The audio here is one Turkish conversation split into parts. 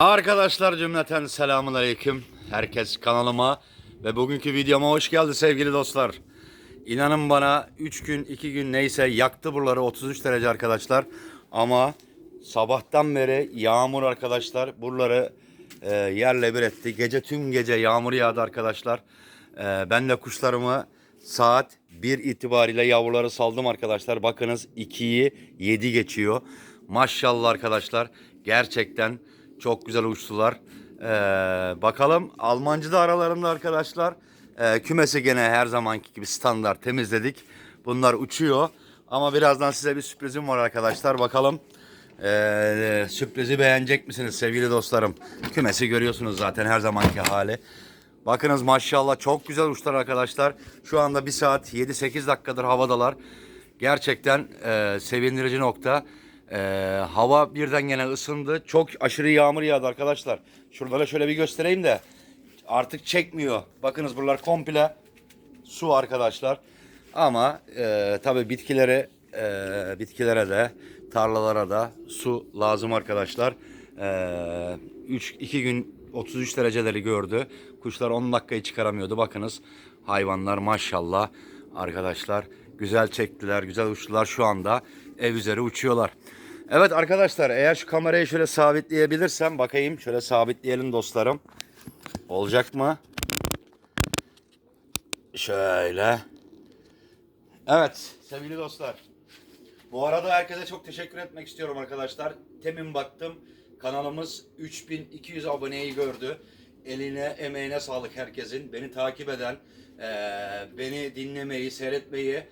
Arkadaşlar cümleten selamun aleyküm. Herkes kanalıma ve bugünkü videoma hoş geldi sevgili dostlar. İnanın bana 3 gün 2 gün neyse yaktı buraları 33 derece arkadaşlar. Ama sabahtan beri yağmur arkadaşlar buraları e, yerle bir etti. Gece tüm gece yağmur yağdı arkadaşlar. E, ben de kuşlarımı saat 1 itibariyle yavruları saldım arkadaşlar. Bakınız 2'yi 7 geçiyor. Maşallah arkadaşlar gerçekten çok güzel uçtular. Ee, bakalım Almancı da aralarında arkadaşlar. Ee, kümesi gene her zamanki gibi standart temizledik. Bunlar uçuyor. Ama birazdan size bir sürprizim var arkadaşlar. Bakalım ee, sürprizi beğenecek misiniz sevgili dostlarım? Kümesi görüyorsunuz zaten her zamanki hali. Bakınız maşallah çok güzel uçtular arkadaşlar. Şu anda 1 saat 7-8 dakikadır havadalar. Gerçekten ee, sevindirici nokta. Ee, hava birden gene ısındı. Çok aşırı yağmur yağdı arkadaşlar. Şuralara şöyle bir göstereyim de artık çekmiyor. Bakınız buralar komple su arkadaşlar. Ama e, tabii bitkilere e, bitkilere de tarlalara da su lazım arkadaşlar. E, 3 2 gün 33 dereceleri gördü. Kuşlar 10 dakikayı çıkaramıyordu. Bakınız hayvanlar maşallah arkadaşlar güzel çektiler, güzel uçtular. Şu anda ev üzeri uçuyorlar. Evet arkadaşlar eğer şu kamerayı şöyle sabitleyebilirsem bakayım şöyle sabitleyelim dostlarım. Olacak mı? Şöyle. Evet sevgili dostlar. Bu arada herkese çok teşekkür etmek istiyorum arkadaşlar. Temin baktım kanalımız 3200 aboneyi gördü. Eline emeğine sağlık herkesin. Beni takip eden, beni dinlemeyi, seyretmeyi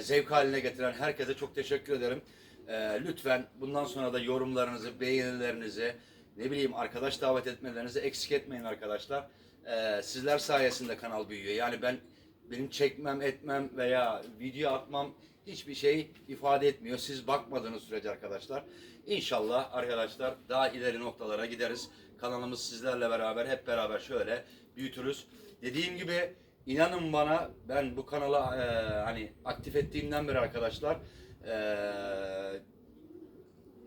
zevk haline getiren herkese çok teşekkür ederim. Eee, lütfen bundan sonra da yorumlarınızı, beğenilerinizi, ne bileyim arkadaş davet etmelerinizi eksik etmeyin arkadaşlar. Eee, sizler sayesinde kanal büyüyor. Yani ben benim çekmem, etmem veya video atmam hiçbir şey ifade etmiyor. Siz bakmadığınız sürece arkadaşlar. İnşallah arkadaşlar daha ileri noktalara gideriz. Kanalımız sizlerle beraber hep beraber şöyle büyütürüz. Dediğim gibi inanın bana ben bu kanala eee, hani aktif ettiğimden beri arkadaşlar eee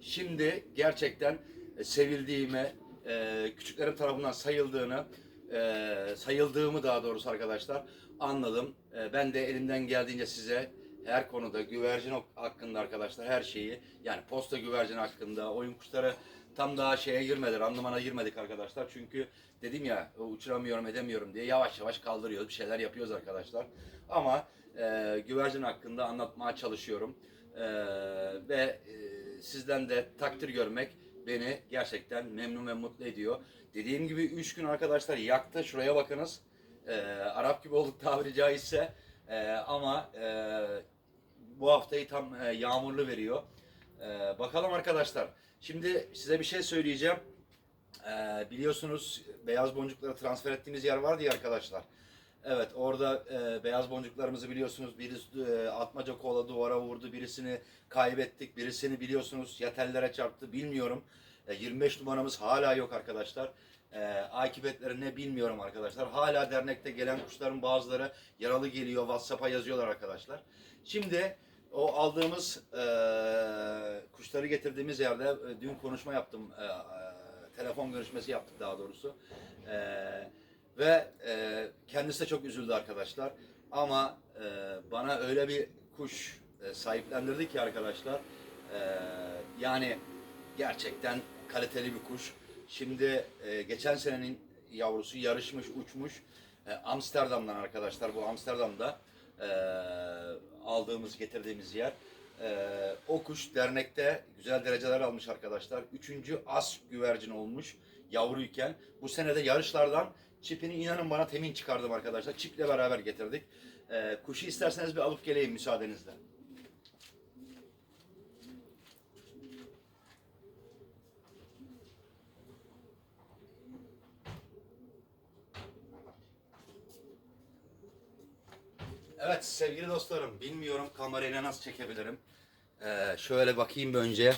şimdi gerçekten e, sevildiğime, e, küçüklerim tarafından sayıldığını, e, sayıldığımı daha doğrusu arkadaşlar anladım. E, ben de elimden geldiğince size her konuda güvercin hakkında arkadaşlar her şeyi yani posta güvercin hakkında oyun kuşları tam daha şeye girmedi randımana girmedik arkadaşlar. Çünkü dedim ya uçuramıyorum edemiyorum diye yavaş yavaş kaldırıyoruz bir şeyler yapıyoruz arkadaşlar. Ama e, güvercin hakkında anlatmaya çalışıyorum E, ve e, sizden de takdir görmek beni gerçekten memnun ve mutlu ediyor. Dediğim gibi 3 gün arkadaşlar yaktı. Şuraya bakınız. E, Arap gibi olduk tabiri caizse. E, ama e, bu haftayı tam e, yağmurlu veriyor. E, bakalım arkadaşlar. Şimdi size bir şey söyleyeceğim. E, biliyorsunuz beyaz boncukları transfer ettiğimiz yer vardı ya arkadaşlar. Evet orada e, beyaz boncuklarımızı biliyorsunuz birisi e, atmaca kola duvara vurdu birisini kaybettik birisini biliyorsunuz yatellere çarptı bilmiyorum. E, 25 numaramız hala yok arkadaşlar. E, akıbetleri ne bilmiyorum arkadaşlar. Hala dernekte gelen kuşların bazıları yaralı geliyor WhatsApp'a yazıyorlar arkadaşlar. Şimdi o aldığımız e, kuşları getirdiğimiz yerde e, dün konuşma yaptım. E, e, telefon görüşmesi yaptık daha doğrusu. Eee ve e, kendisi de çok üzüldü arkadaşlar. Ama e, bana öyle bir kuş e, sahiplendirdi ki arkadaşlar. E, yani gerçekten kaliteli bir kuş. Şimdi e, geçen senenin yavrusu yarışmış, uçmuş. E, Amsterdam'dan arkadaşlar. Bu Amsterdam'da e, aldığımız, getirdiğimiz yer. E, o kuş dernekte güzel dereceler almış arkadaşlar. Üçüncü as güvercin olmuş yavruyken. Bu senede yarışlardan çipini inanın bana temin çıkardım arkadaşlar. Çiple beraber getirdik. Ee, kuşu isterseniz bir alıp geleyim müsaadenizle. Evet sevgili dostlarım bilmiyorum kamerayla nasıl çekebilirim. Ee, şöyle bakayım bir önce.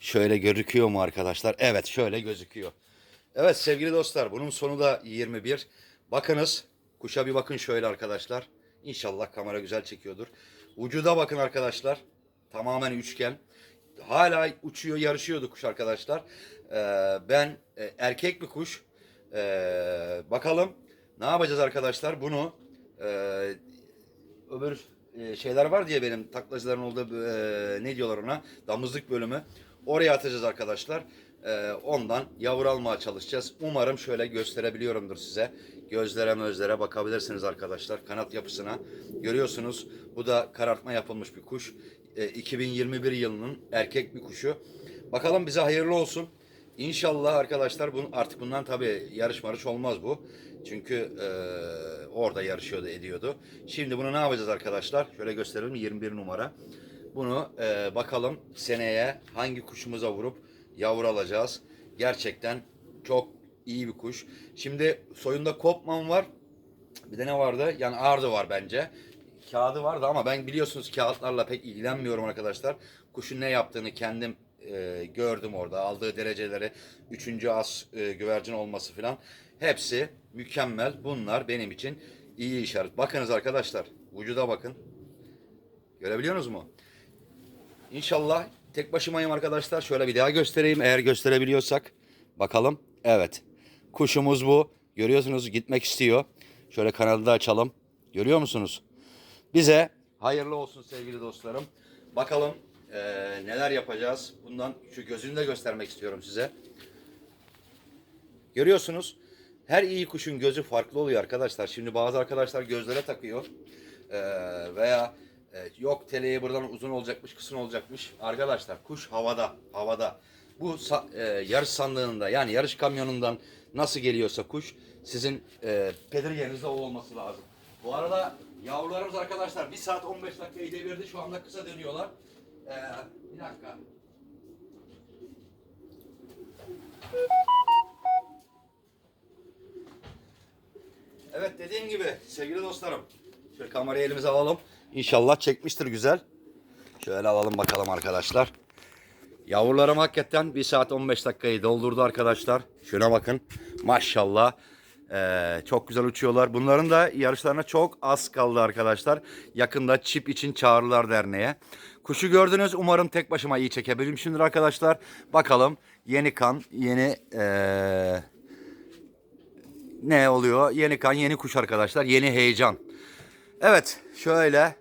Şöyle gözüküyor mu arkadaşlar? Evet şöyle gözüküyor. Evet sevgili dostlar bunun sonu da 21. Bakınız kuşa bir bakın şöyle arkadaşlar. İnşallah kamera güzel çekiyordur. Ucuda bakın arkadaşlar. Tamamen üçgen. hala uçuyor, yarışıyordu kuş arkadaşlar. Ee, ben e, erkek bir kuş. Ee, bakalım ne yapacağız arkadaşlar? Bunu e, öbür e, şeyler var diye benim taklacıların olduğu e, ne diyorlar ona? Damızlık bölümü. Oraya atacağız arkadaşlar. E, ondan yavru almaya çalışacağız. Umarım şöyle gösterebiliyorumdur size. Gözlere mözlere bakabilirsiniz arkadaşlar. Kanat yapısına. Görüyorsunuz bu da karartma yapılmış bir kuş. E, 2021 yılının erkek bir kuşu. Bakalım bize hayırlı olsun. İnşallah arkadaşlar bunun artık bundan tabii yarış marış olmaz bu. Çünkü e, orada yarışıyordu ediyordu. Şimdi bunu ne yapacağız arkadaşlar? Şöyle gösterelim 21 numara. Bunu e, bakalım seneye hangi kuşumuza vurup yavru alacağız. Gerçekten çok iyi bir kuş. Şimdi soyunda Kopman var. Bir de ne vardı? Yani Ardı var bence. Kağıdı vardı ama ben biliyorsunuz kağıtlarla pek ilgilenmiyorum arkadaşlar. Kuşun ne yaptığını kendim e, gördüm orada. Aldığı dereceleri, üçüncü as e, güvercin olması falan. Hepsi mükemmel. Bunlar benim için iyi işaret. Bakınız arkadaşlar. Vücuda bakın. Görebiliyorsunuz mu? İnşallah tek başımayım arkadaşlar. Şöyle bir daha göstereyim eğer gösterebiliyorsak. Bakalım. Evet. Kuşumuz bu. Görüyorsunuz gitmek istiyor. Şöyle kanalı da açalım. Görüyor musunuz? Bize hayırlı olsun sevgili dostlarım. Bakalım eee, neler yapacağız. Bundan şu gözünü de göstermek istiyorum size. Görüyorsunuz. Her iyi kuşun gözü farklı oluyor arkadaşlar. Şimdi bazı arkadaşlar gözlere takıyor. Eee, veya e, yok teleği buradan uzun olacakmış, kısa olacakmış. Arkadaşlar kuş havada, havada. Bu e, yarış sandığında yani yarış kamyonundan nasıl geliyorsa kuş sizin e, pedirgenizde o olması lazım. Bu arada yavrularımız arkadaşlar 1 saat 15 dakikayı devirdi. Şu anda kısa dönüyorlar. E, bir dakika. Evet dediğim gibi sevgili dostlarım. Şöyle kamerayı elimize alalım. İnşallah çekmiştir güzel. Şöyle alalım bakalım arkadaşlar. Yavrularım hakikaten 1 saat 15 dakikayı doldurdu arkadaşlar. Şuna bakın. Maşallah. Ee, çok güzel uçuyorlar. Bunların da yarışlarına çok az kaldı arkadaşlar. Yakında çip için çağrılar derneğe. Kuşu gördünüz. Umarım tek başıma iyi çekebilmişimdir arkadaşlar. Bakalım yeni kan, yeni ee, ne oluyor? Yeni kan, yeni kuş arkadaşlar. Yeni heyecan. Evet, şöyle.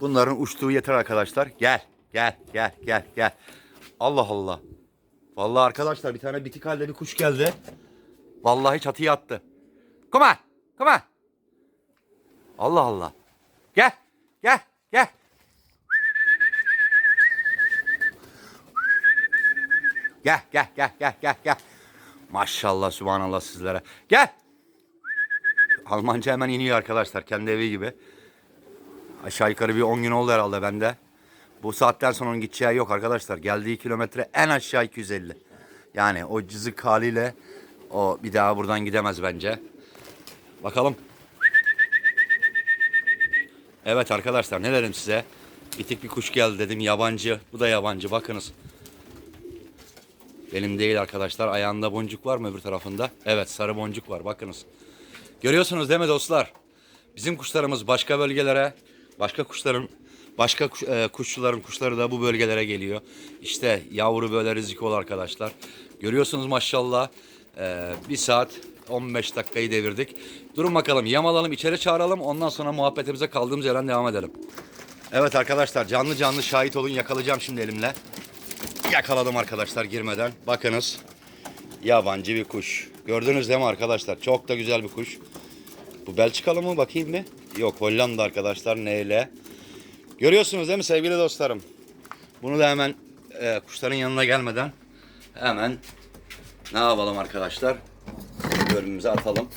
Bunların uçtuğu yeter arkadaşlar. Gel, gel, gel, gel, gel. Allah Allah. Vallahi arkadaşlar bir tane bitik halde bir kuş geldi. Vallahi çatıya attı. Come on. Allah Allah. Gel, gel, gel. Gel, gel, gel, gel, gel, gel. Maşallah, subhanallah sizlere. Gel. Almanca hemen iniyor arkadaşlar. Kendi evi gibi. Aşağı yukarı bir 10 gün oldu herhalde bende. Bu saatten sonra onun gideceği yok arkadaşlar. Geldiği kilometre en aşağı 250. Yani o cızık haliyle o bir daha buradan gidemez bence. Bakalım. Evet arkadaşlar ne dedim size? Bitik bir kuş geldi dedim yabancı. Bu da yabancı bakınız. Benim değil arkadaşlar. Ayağında boncuk var mı öbür tarafında? Evet sarı boncuk var bakınız. Görüyorsunuz değil mi dostlar? Bizim kuşlarımız başka bölgelere, başka kuşların, başka kuş, e, kuşçuların kuşları da bu bölgelere geliyor. İşte yavru böyle rizikol arkadaşlar. Görüyorsunuz maşallah. E, bir saat 15 dakikayı devirdik. Durun bakalım yamalalım içeri çağıralım ondan sonra muhabbetimize kaldığımız yerden devam edelim. Evet arkadaşlar canlı canlı şahit olun yakalayacağım şimdi elimle. Yakaladım arkadaşlar girmeden. Bakınız yabancı bir kuş. Gördünüz değil mi arkadaşlar? Çok da güzel bir kuş. Bu Belçikalı mı bakayım bir? Yok Hollanda arkadaşlar neyle? Görüyorsunuz değil mi sevgili dostlarım? Bunu da hemen e, kuşların yanına gelmeden hemen ne yapalım arkadaşlar? Bölümümüze atalım.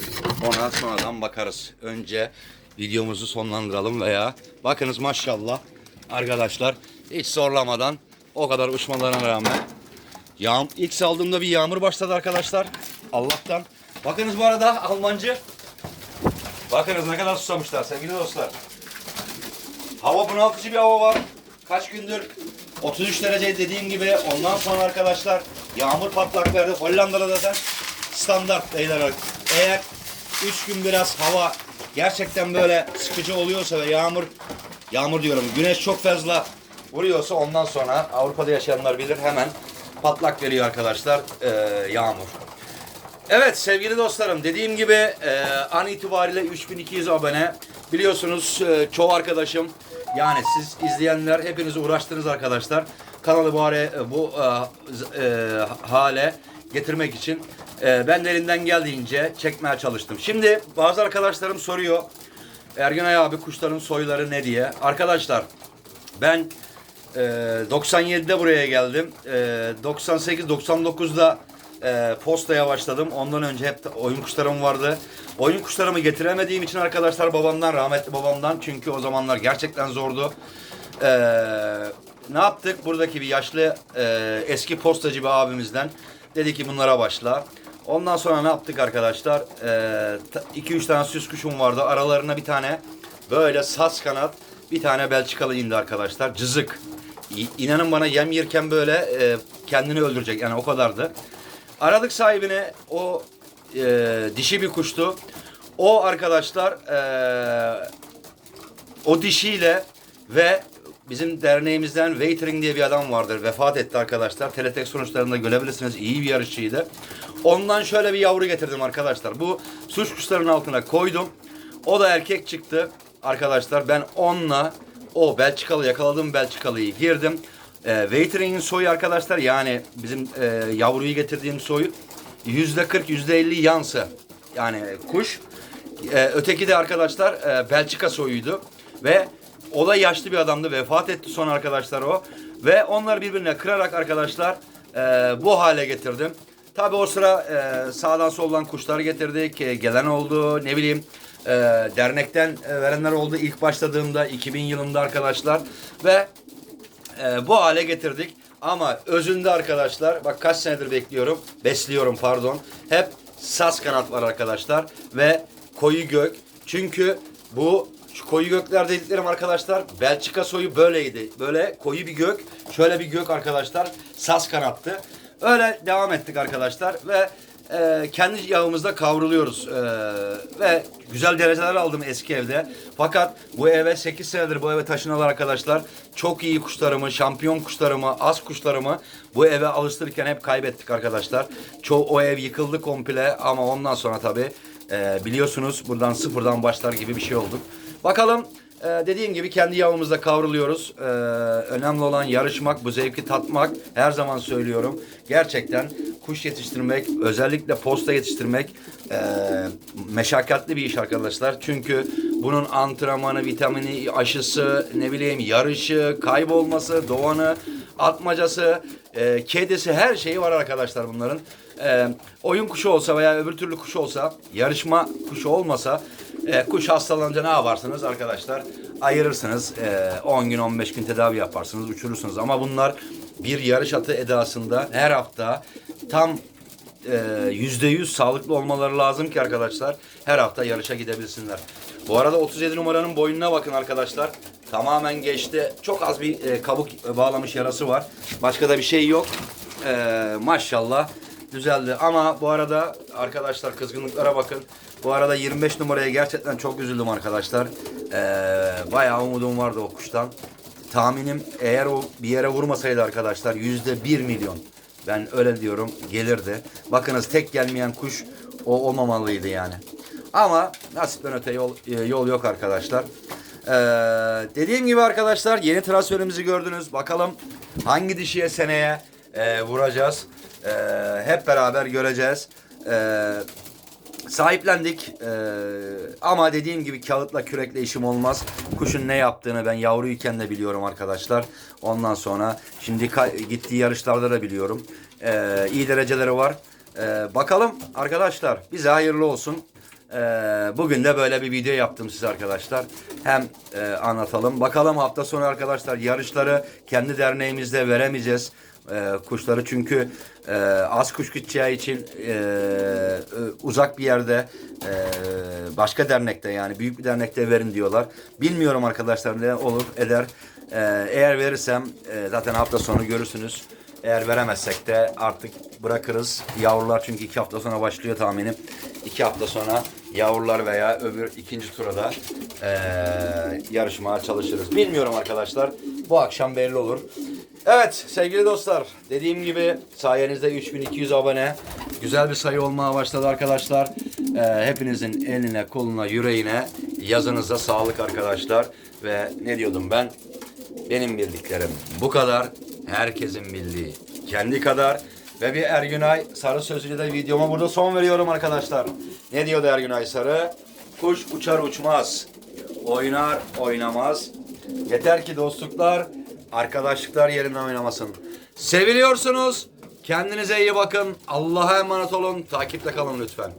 Ona sonradan bakarız. Önce videomuzu sonlandıralım veya bakınız maşallah arkadaşlar hiç zorlamadan o kadar uçmalarına rağmen Yağm ilk saldığımda bir yağmur başladı arkadaşlar. Allah'tan. Bakınız bu arada Almancı. Bakınız ne kadar susamışlar sevgili dostlar. Hava bunaltıcı bir hava var. Kaç gündür 33 derece dediğim gibi ondan sonra arkadaşlar yağmur patlak verdi. Hollanda'da zaten standart beyler. Eğer 3 gün biraz hava gerçekten böyle sıkıcı oluyorsa ve yağmur yağmur diyorum güneş çok fazla vuruyorsa ondan sonra Avrupa'da yaşayanlar bilir hemen patlak veriyor arkadaşlar e, yağmur. Evet sevgili dostlarım dediğim gibi e, an itibariyle 3200 abone. Biliyorsunuz e, çoğu arkadaşım yani siz izleyenler hepiniz uğraştınız arkadaşlar. Kanalı bu, hale, bu e, e, hale getirmek için e, ben de elimden geldiğince çekmeye çalıştım. Şimdi bazı arkadaşlarım soruyor Ergünay abi kuşların soyları ne diye. Arkadaşlar ben e, 97'de buraya geldim. E, 98-99'da e, postaya başladım. Ondan önce hep oyun kuşlarım vardı. Oyun kuşlarımı getiremediğim için arkadaşlar babamdan, rahmetli babamdan. Çünkü o zamanlar gerçekten zordu. E, ne yaptık? Buradaki bir yaşlı e, eski postacı bir abimizden dedi ki bunlara başla. Ondan sonra ne yaptık arkadaşlar? 2-3 tane süs kuşum vardı. Aralarına bir tane böyle sas kanat bir tane Belçikalı indi arkadaşlar. Cızık. İnanın bana yem yerken böyle e, kendini öldürecek. Yani o kadardı. Aradık sahibine o e, dişi bir kuştu. O arkadaşlar e, o dişiyle ve bizim derneğimizden Waitering diye bir adam vardır. Vefat etti arkadaşlar. Teletek sonuçlarında görebilirsiniz. İyi bir yarışçıydı. Ondan şöyle bir yavru getirdim arkadaşlar. Bu suç kuşların altına koydum. O da erkek çıktı. Arkadaşlar ben onunla o Belçikalı yakaladığım Belçikalı'yı girdim. E, Waitering'in soyu arkadaşlar yani bizim e, yavruyu getirdiğim soyu yüzde 40 yüzde 50 yansı. Yani kuş. Ee, öteki de arkadaşlar e, Belçika soyuydu ve o da yaşlı bir adamdı vefat etti son arkadaşlar o ve onları birbirine kırarak arkadaşlar e, bu hale getirdim. Tabi o sıra e, sağdan soldan kuşlar getirdik e, gelen oldu ne bileyim e, dernekten e, verenler oldu ilk başladığımda 2000 yılında arkadaşlar ve e, bu hale getirdik. Ama özünde arkadaşlar bak kaç senedir bekliyorum. Besliyorum pardon. Hep sas kanat var arkadaşlar. Ve koyu gök. Çünkü bu şu koyu gökler dediklerim arkadaşlar Belçika soyu böyleydi. Böyle koyu bir gök. Şöyle bir gök arkadaşlar. Sas kanattı. Öyle devam ettik arkadaşlar. Ve e, kendi yağımızda kavruluyoruz. E, ve güzel dereceler aldım eski evde. Fakat bu eve 8 senedir bu eve taşınalı arkadaşlar. Çok iyi kuşlarımı, şampiyon kuşlarımı, az kuşlarımı bu eve alıştırırken hep kaybettik arkadaşlar. Çoğu o ev yıkıldı komple ama ondan sonra tabii e, biliyorsunuz buradan sıfırdan başlar gibi bir şey olduk. Bakalım ee, dediğim gibi kendi yağımızda kavruluyoruz. Ee, önemli olan yarışmak, bu zevki tatmak. Her zaman söylüyorum. Gerçekten kuş yetiştirmek, özellikle posta yetiştirmek e, meşakkatli bir iş arkadaşlar. Çünkü bunun antrenmanı, vitamini, aşısı, ne bileyim yarışı, kaybolması, doğanı, atmacası, e, kedisi her şeyi var arkadaşlar bunların. E, oyun kuşu olsa veya öbür türlü kuş olsa, yarışma kuşu olmasa e, kuş hastalanınca ne yaparsınız arkadaşlar? Ayırırsınız. E, 10 gün 15 gün tedavi yaparsınız, uçurursunuz. Ama bunlar bir yarış atı edasında her hafta tam e, yüzde yüz sağlıklı olmaları lazım ki arkadaşlar her hafta yarışa gidebilsinler. Bu arada 37 numaranın boynuna bakın arkadaşlar. Tamamen geçti. Çok az bir e, kabuk bağlamış yarası var. Başka da bir şey yok. E, maşallah düzeldi. Ama bu arada arkadaşlar kızgınlıklara bakın. Bu arada 25 numaraya gerçekten çok üzüldüm arkadaşlar. E, bayağı umudum vardı o kuştan. Tahminim eğer o bir yere vurmasaydı arkadaşlar yüzde bir milyon. Ben öyle diyorum gelirdi. Bakınız tek gelmeyen kuş o olmamalıydı yani. Ama nasipten öte yol, e, yol yok arkadaşlar. Ee, dediğim gibi arkadaşlar yeni transferimizi gördünüz. Bakalım hangi dişiye seneye e, vuracağız. E, hep beraber göreceğiz. E, sahiplendik. Ee, ama dediğim gibi kağıtla kürekle işim olmaz. Kuşun ne yaptığını ben yavruyken de biliyorum arkadaşlar. Ondan sonra şimdi gittiği yarışlarda da biliyorum. Ee, iyi dereceleri var. Ee, bakalım arkadaşlar bize hayırlı olsun. Ee, bugün de böyle bir video yaptım size arkadaşlar. Hem e, anlatalım. Bakalım hafta sonu arkadaşlar yarışları kendi derneğimizde veremeyeceğiz e, kuşları çünkü e, az kuş gideceği için e, e, uzak bir yerde e, başka dernekte yani büyük bir dernekte verin diyorlar. Bilmiyorum arkadaşlar ne olur eder. E, eğer verirsem e, zaten hafta sonu görürsünüz. Eğer veremezsek de artık bırakırız. Yavrular çünkü iki hafta sonra başlıyor tahminim. İki hafta sonra yavrular veya öbür ikinci tura da e, yarışmaya çalışırız. Bilmiyorum arkadaşlar. bu akşam belli olur. Evet sevgili dostlar dediğim gibi sayenizde 3200 abone güzel bir sayı olmaya başladı arkadaşlar. Ee, hepinizin eline koluna yüreğine yazınıza sağlık arkadaşlar. Ve ne diyordum ben? Benim bildiklerim bu kadar. Herkesin bildiği kendi kadar. Ve bir Ergünay Sarı sözüyle de videoma burada son veriyorum arkadaşlar. Ne diyordu Ergünay Sarı? Kuş uçar uçmaz. Oynar oynamaz. Yeter ki dostluklar, arkadaşlıklar yerinden oynamasın. Seviliyorsunuz. Kendinize iyi bakın. Allah'a emanet olun. Takipte kalın lütfen.